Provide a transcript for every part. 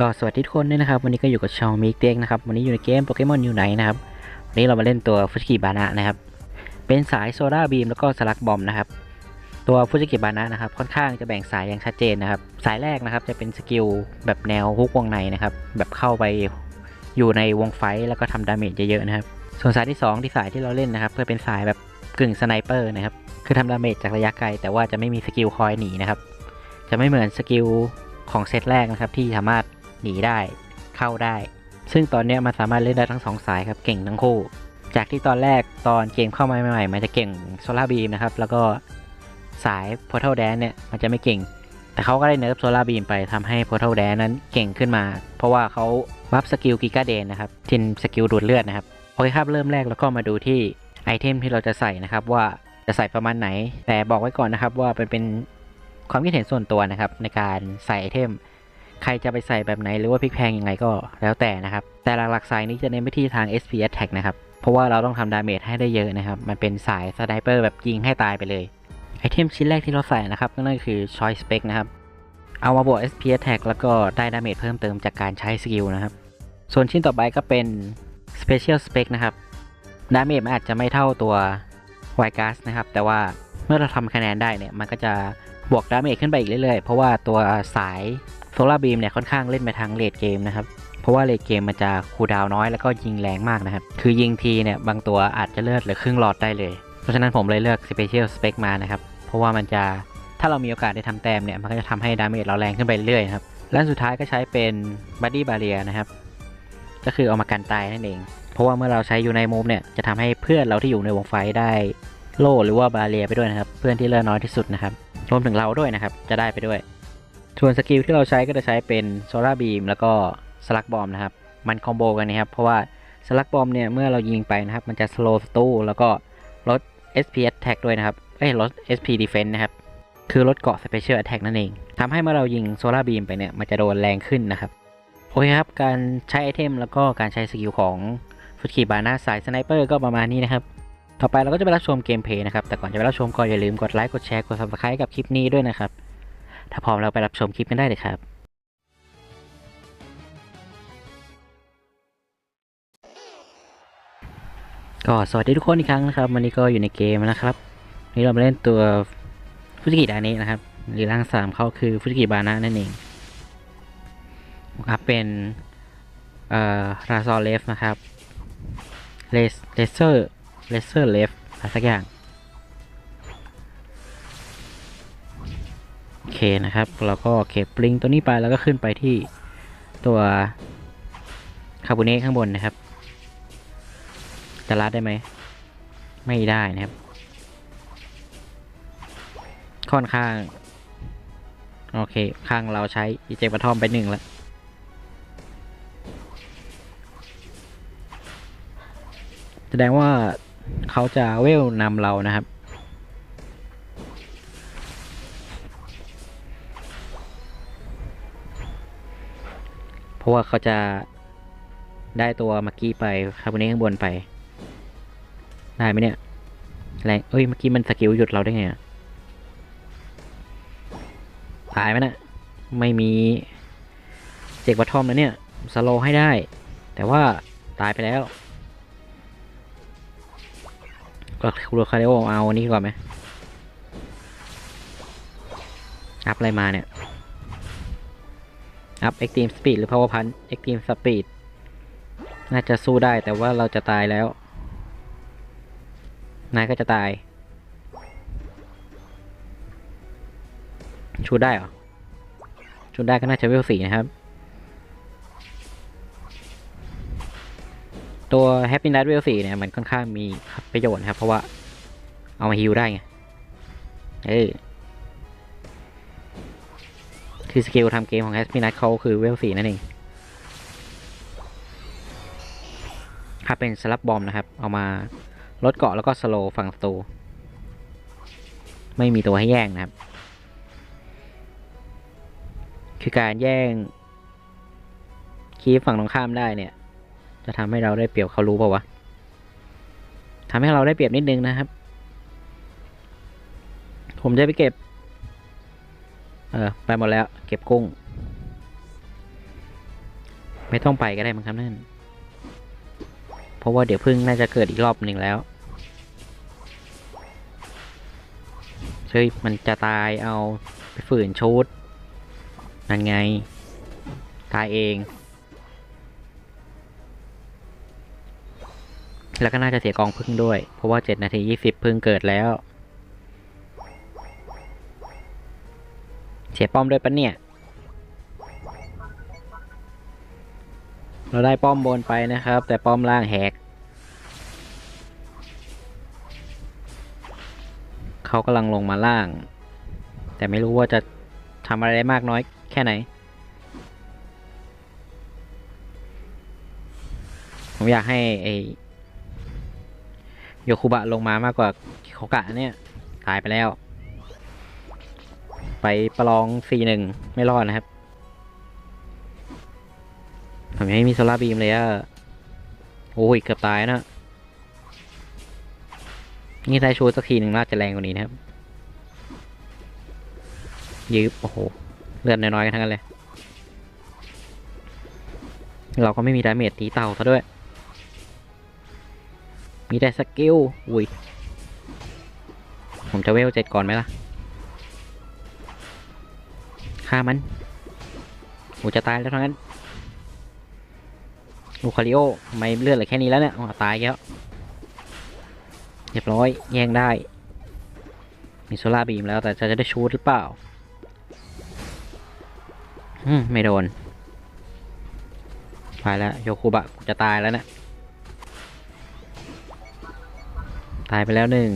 ก็สวัสดีทุกคนด้วยนะครับ วันนี้ก็อยู่กับชองมิกเต็กนะครับ วันนี้อยู่ในเกมโปเกมอนยูไนนะครับ วันนี้เรามาเล่นตัวฟุชิกิบานะนะครับ เป็นสายโซดาบีมแล้วก็สลักบอมนะครับ ตัวฟุชิกิบานะนะครับ ค่อนข้างจะแบ่งสายอย่างชัดเจนนะครับ สายแรกนะครับจะเป็นสกิลแบบแนวฮุกวงในนะครับ แบบเข้าไปอยู่ในวงไฟแล้วก็ทำดาเมจเยอะๆนะครับ ส่วนสายที่สองที่สายที่เราเล่นนะครับเพื่อเป็นสายแบบกึ่งสไนเปอร์นะครับ คือทำดาเมจจากระยะไกล แต่ว่าจะไม่มีสกิลคอยหนีนะครับ จะไม่เหมือนสกิลของเซตแรกนะครับที่สามารถ หนีได้ เข้าได้ ซึ่งตอนนี้มันสามารถเล่นได้ทั้งสองสายครับเก่งทั้งคู่ จากที่ตอนแรกตอนเกมเข้ามาใหม่ๆ มันจะเก่งโซลาร์บีมนะครับ แล้วก็สาย Portal Dance เนี่ยมันจะไม่เก่ง แต่เขาก็ได้เนิร์ฟโซลาร์บีมไปทำให้ Portal Dance นั้นเก่งขึ้นมา เพราะว่าเขาบัฟสกิลกิกาเดนนะครับทินสกิลดูดเลือดนะครับโอเคครับเริ่มแรกแล้วก็มาดูที่ไอเทมที่เราจะใส่นะครับว่าจะใส่ประมาณไหน แต่บอกไว้ก่อนนะครับว่าเป็นเป็นความคิดเห็นส่วนตัวนะครับในการใส่ไอเทม ใครจะไปใส่แบบไหนหรือว่าพลิกแพงยังไงก็แล้วแต่นะครับ แต่หลักๆสายนี้จะเน้นไปที่ทาง SP Attack นะครับ เพราะว่าเราต้องทำดาเมจให้ได้เยอะนะครับ มันเป็นสายสไนเปอร์แบบยิงให้ตายไปเลย ไอเทมชิ้นแรกที่เราใส่นะครับก็นั่นคือ Choice Spec นะครับ เอามาบวก SP Attack แล้วก็ได้ดาเมจเพิ่มเติมจากการใช้สกิลนะครับ ส่วนชิ้นต่อไปก็เป็น Special Spec นะครับ ดาเมจมันอาจจะไม่เท่าตัว w i g a s นะครับ แต่ว่าเมื่อเราทำคะแนนได้เนี่ย มันก็จะบวกดาเมจขึ้นไปอีกเรื่อยๆ เพราะว่าตัวสาย โซลาร์บีมเนี่ยค่อนข้างเล่นไปทางเลดเกมนะครับ เพราะว่าเลดเกมมันจะคูดาวน้อยแล้วก็ยิงแรงมากนะครับ คือยิงทีเนี่ยบางตัวอาจจะเลือดเหลือครึ่งหลอดได้เลย เพราะฉะนั้นผมเลยเลือก Special Spec มานะครับ เพราะว่ามันจะถ้าเรามีโอกาสได้ทำแต้มเนี่ยมันก็จะทำให้ดาเมจเราแรงขึ้นไปเรื่อยๆครับและสุดท้ายก็ใช้เป็น Body Barrier นะครับ ก็คือเอามากันตายนั่นเอง เพราะว่าเมื่อเราใช้อยู่ในมูฟเนี่ยจะทำให้เพื่อนเราที่อยู่ในวงไฟได้โล่หรือว่าบาเรียไปด้วยนะครับ เพื่อนที่เลือดน้อยที่สุดนะครับรวมถึงเราด้วยนะครับ จะได้ไปด้วย ส่วนสกิลที่เราใช้ก็จะใช้เป็นโซลาร์บีมแล้วก็สลักบอมนะครับ มันคอมโบกันนะครับ เพราะว่าสลักบอมเนี่ยเมื่อเรายิงไปนะครับ มันจะสโลว์สตูแล้วก็ลด SP attack ด้วยนะครับเอ้ยลด SP defense นะครับ คือลดเกาะ special attack นั่นเองทำให้เมื่อเรายิงโซลาร์บีมไปเนี่ย มันจะโดนแรงขึ้นนะครับ โอเคครับ การใช้ไอเทมแล้วก็การใช้สกิลของฟุตคีบานาสายสไนเปอร์ก็ประมาณนี้นะครับต่อไปเราก็จะไปรับชมเกมเพลย์นะครับ แต่ก่อนจะไปรับชมก็อย่าลืมกดไลค์ กดแชร์ กด subscribe กับคลิปนี้ด้วยนะครับ ถ้าพร้อมเราไปรับชมคลิปกันได้เลยครับก็สวัสดีทุกคนอีกครั้งนะครับ วันนี้ก็อยู่ในเกมนะครับวันนี้เรามาเล่นตัวฟุจิกิดานินะครับ หรือร่างสามเขาคือฟุจิกิบานะนั่นเองครับเป็นเอ่อราซอเลฟนะครับเลสเลเซอร์เลเซอร์เลฟอะไรสักอย่าง เคนะครับเราก็เก็บปลิงตัวนี้ไปแล้วก็ขึ้นไปที่ตัวคาบูเน่ข้างบนนะครับ จะรัดได้ไหม ไม่ได้นะครับ ค่อนข้าง โอเค ข้างเราใช้อีเจกบัทอมไปหนึ่งแล้วแสดงว่าเขาจะเวลนำเรานะครับ ราะว่าเขาจะได้ตัวมื่อกี้ไปคาร์บอเนตข้างบนไป ได้ไหมเนี่ยแรงเอ้ยเมื่อกี้มันสกิลหยุดเราได้ไงอะตายไหมนะไม่มีเจกวัตทอมนะเนี่ยสโลให้ได้ แต่ว่าตายไปแล้วก็ครูคาเรโอเอาอันนี้ก่อนไหมอัพอะไรมาเนี่ย อัพ Extreme Speed หรือ Power Punch Extreme Speed น่าจะสู้ได้แต่ว่าเราจะตายแล้ว นายก็จะตาย ชูได้เหรอ ชูได้ก็น่าจะเวลสี่นะครับ ตัว Happy Night เวลสี่เนี่ยมันค่อนข้างมีประโยชน์นะครับ เพราะว่าเอามาฮิลได้ไง เออ คือสกิลทำเกมของ Happy Night เขาคือเวลสี่นั่นเองถ้าเป็นสลับบอมนะครับ เอามาลดเกาะแล้วก็สโลว์ฝั่งศัตรูไม่มีตัวให้แย่งนะครับ คือการแย่งคีฟฝั่งตรงข้ามได้เนี่ย จะทำให้เราได้เปรียบเขารู้ป่าวะทำให้เราได้เปรียบนิดนึงนะครับ ผมจะไปเก็บ เออไปหมดแล้ว เก็บกุ้ง ไม่ต้องไปก็ได้มั้งครับนั่น เพราะว่าเดี๋ยวพึ่งน่าจะเกิดอีกรอบหนึ่งแล้วเฮ้ยมันจะตายเอาไปฝืนชุดนั่นไง ตายเอง แล้วก็น่าจะเสียกองพึ่งด้วย เพราะว่าเจ็ดนาทียี่สิบพึ่งเกิดแล้ว เสียป้อมด้วยปะเนี่ย เราได้ป้อมบนไปนะครับ แต่ป้อมล่างแหก เขากำลังลงมาล่าง แต่ไม่รู้ว่าจะทำอะไรได้มากน้อยแค่ไหน ผมอยากให้ไอโยคุบะลงมามากกว่าโคกะเนี่ย ตายไปแล้ว ไปประลอง4-1ไม่รอดนะครับ ผมยังไม่มีโซลาร์บีมเลยอะโอ้ยเกือบตายนะ นี่ได้ชูสักทีหนึ่งน่าจะแรงกว่านี้นะครับ ยืบโอ้โห เลือดน้อยๆกันทั้งนั้นเลย เราก็ไม่มีดาเมจตีเต่าซะด้วย มีแต่สกิลอุ้ย ผมจะเวลเจ็ดก่อนไหมล่ะ ฆ่ามันโอ้จะตายแล้วทั้งนั้นลูคาริโอทำไมเลือดเหลือแค่นี้แล้วเนี่ยอ๋อตายแล้วเรียบร้อยแย่งได้ มีโซล่าร์บีมแล้วแต่จะจะได้ชูดหรือเปล่าอืมไม่โดนไปแล้วโยคุบะกูจะตายแล้วเนะตายไปแล้วหนึ่ง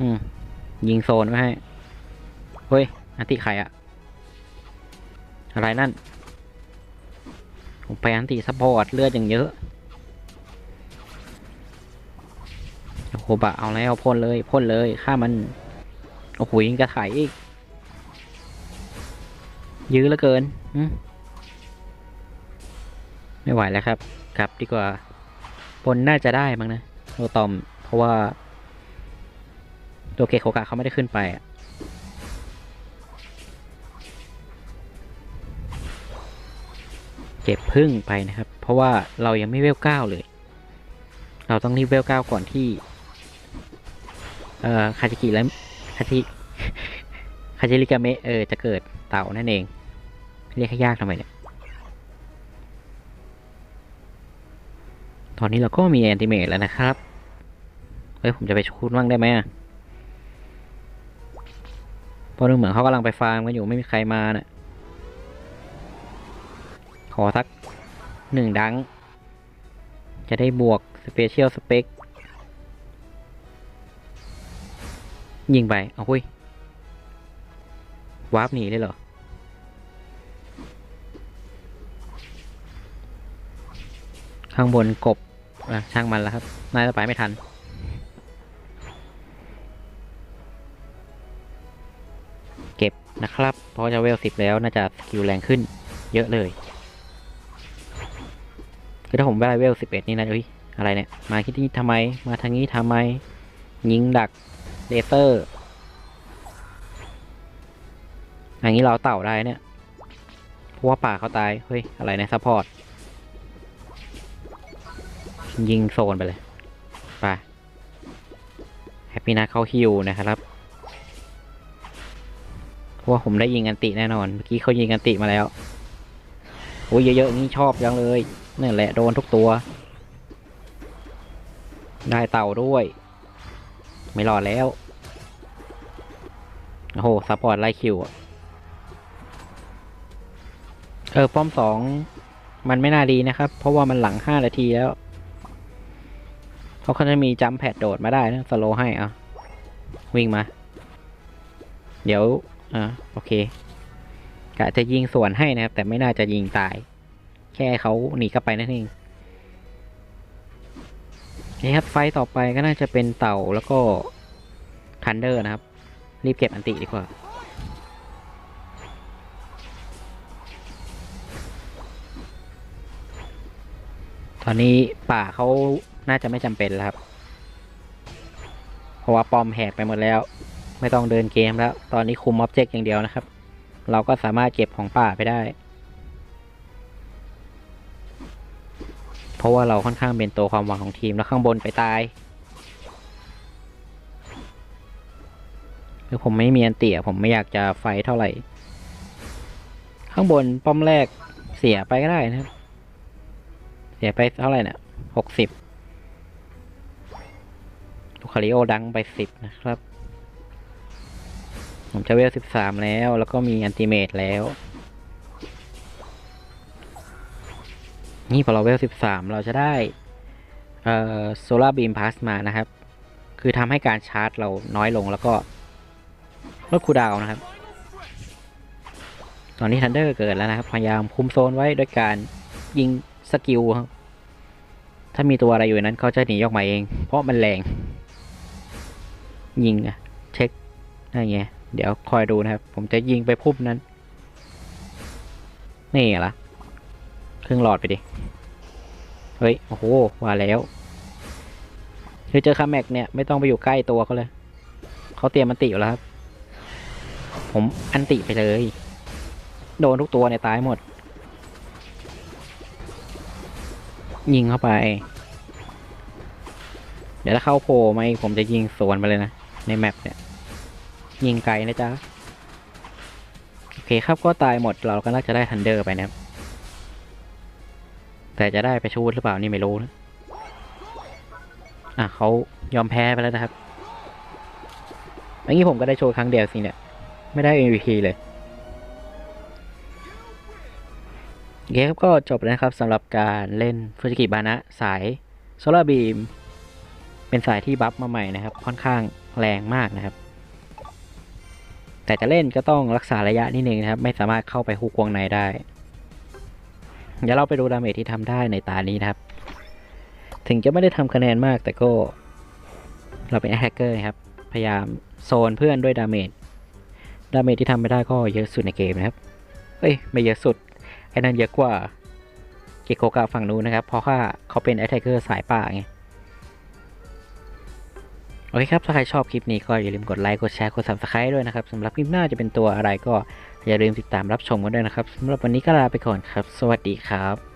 อืมยิงโซนไม่ให้เฮ้ยอันติใครอะ อะไรนั่น ผมไปอันติซัพพอร์ตเลือดอย่างเยอะโอ้โหบะเอาแล้วพ่นเลยพ่นเลยฆ่ามัน โอ้โหยิงกระไถอีก ยื้อเหลือเกินไม่ไหวแล้วครับกลับดีกว่าบนน่าจะได้มั้งนะโรตอม เพราะว่า ตัวเกโคกะเขาไม่ได้ขึ้นไปอะ เก็บพึ่งไปนะครับ เพราะว่าเรายังไม่เวลเก้าเลย เราต้องรีบเวลเก้าก่อนที่ เอ่อคาจิกิและคาจิคาจิริกาเมะเออจะเกิดเต่านั่นเอง เรียกให้ยากทำไมเนี่ย ตอนนี้เราก็มีแอนติเมตแล้วนะครับ เฮ้ย ผมจะไปชูดบ้างได้ไหมเพราะดูเหมือนเขากำลังไปฟาร์มกันอยู่ไม่มีใครมานะ่ะ ขอสักหนึ่งดัง จะได้บวกสเปเชียลสเปกยิงไป เอาคุยวาร์ปหนีเลยเหรอ ข้างบนกบ อะ ช่างมันแล้วครับน่าจะไปไม่ทัน เก็บนะครับ เพราะจะเวลสิบแล้ว น่าจะสกิลแรงขึ้น เยอะเลย คือถ้าผมได้เลเวลสิบเอ็ดนี่นะเอ้ยอะไรเนี่ย มาที่นี่ทำไม มาทางนี้ทำไม ยิงดักเลเซอร์อย่างนี้เราเต่าได้เนี่ยเพราะว่าป่าเขาตาย เฮ้ย อะไรเนี่ยซัพพอร์ต ยิงโซนไปเลย ไปแฮปปี้นะเขาฮิวนะครับเพราะว่าผมได้ยิงอันติแน่นอน เมื่อกี้เขายิงอันติมาแล้ว โอ้ยเยอะๆนี่ชอบจังเลย นี่แหละโดนทุกตัว ได้เต่าด้วย ไม่รอดแล้ว โอ้โหซัพพอร์ตไล่คิวอะเออป้อมสองมันไม่น่าดีนะครับ เพราะว่ามันหลังห้านาทีแล้วเขาก็จะมีจัมแพดโดดมาได้นะสโลให้อะวิ่งมา เดี๋ยวอ่าโอเคกะจะยิงสวนให้นะครับ แต่ไม่น่าจะยิงตาย แค่เขาหนีกลับไปนั่นเองนี่ครับไฟต่อไปก็น่าจะเป็นเต่าแล้วก็ทันเดอร์นะครับ รีบเก็บอันติดีกว่าตอนนี้ป่าเขาน่าจะไม่จำเป็นแล้วครับ เพราะว่าปอมแหกไปหมดแล้ว ไม่ต้องเดินเกมแล้ว ตอนนี้คุมอ็อบเจกต์อย่างเดียวนะครับ เราก็สามารถเก็บของป่าไปได้ ราะว่าเราค่อนข้างเป็นตัวความหวังของทีมแล้วข้างบนไปตายคือผมไม่มีอันเตี่ยผมไม่อยากจะไฟเท่าไหร่ ข้างบนป้อมแรกเสียไปก็ได้นะครับ เสียไปเท่าไหร่เนี่ยหกสิบลูคาริโอดังไปสิบนะครับ ผมจะเวลสิบสามแล้ว แล้วก็มีอันติเมตแล้ว นี่พอเราเวลสิบสามเราจะได้เอ่อโซลาร์บีมพาสมานะครับ คือทำให้การชาร์จเราน้อยลงแล้วก็ลดคูดาวนะครับ ตอนนี้ทันเดอร์เกิดแล้วนะครับ พยายามคุมโซนไว้ด้วยการยิงสกิลครับถ้ามีตัวอะไรอยู่นนั้นเขาจะหนีออกมาเอง เพราะมันแรง ยิงอะเช็คอะไรเงี้ยเดี๋ยวคอยดูนะครับ ผมจะยิงไปพุ่มนั้น นี่เหรอ ครึ่งหลอดไปดิ เฮ้ย โอ้โหว่าแล้วคือเจอคาแม็กเนี่ยไม่ต้องไปอยู่ใกล้ตัวเขาเลย เขาเตรียมมันติอยู่แล้วครับ ผมอันติไปเลย โดนทุกตัวเนี่ยตายหมด ยิงเข้าไป เดี๋ยวถ้าเข้าโผล่มาอีกผมจะยิงสวนไปเลยนะ ในแมปเนี่ย ยิงไกลนะจ๊ะ โอเคครับก็ตายหมดเราก็น่าจะได้ทันเดอร์ไปนะครับ แต่จะได้ไปชูดหรือเปล่านี่ไม่รู้นะอะเขายอมแพ้ไปแล้วนะครับเมื่อกี้ผมก็ได้โชว์ครั้งเดียวสิเนี่ยไม่ได้ MVP เลยโอเคครับก็จบแล้วนะครับสำหรับการเล่นฟูจิกิบานะสายโซลาร์บีมเป็นสายที่บัฟมาใหม่นะครับ ค่อนข้างแรงมากนะครับ แต่จะเล่นก็ต้องรักษาระยะนิดนึงนะครับ ไม่สามารถเข้าไปฮุกวงในได้ เดี๋ยวเราไปดูดาเมจที่ทำได้ในตานี้นะครับ ถึงจะไม่ได้ทำคะแนนมากแต่ก็ เราเป็นแฮกเกอร์นะครับ พยายามโซนเพื่อนด้วยดาเมจ ดาเมจที่ทำไม่ได้ก็เยอะสุดในเกมนะครับ เอ้ย ไม่เยอะสุด ไอ้นั่นเยอะกว่าเกโกกะฝั่งนู้นนะครับ เพราะว่าเขาเป็นแอตแทกเกอร์สายป่าไง โอเคครับ ถ้าใครชอบคลิปนี้ก็อย่าลืมกดไลค์ กดแชร์ กด subscribe ด้วยนะครับสำหรับคลิปหน้าจะเป็นตัวอะไรก็ อย่าลืมติดตามรับชมกันด้วยนะครับสำหรับวันนี้ก็ลาไปก่อนครับ สวัสดีครับ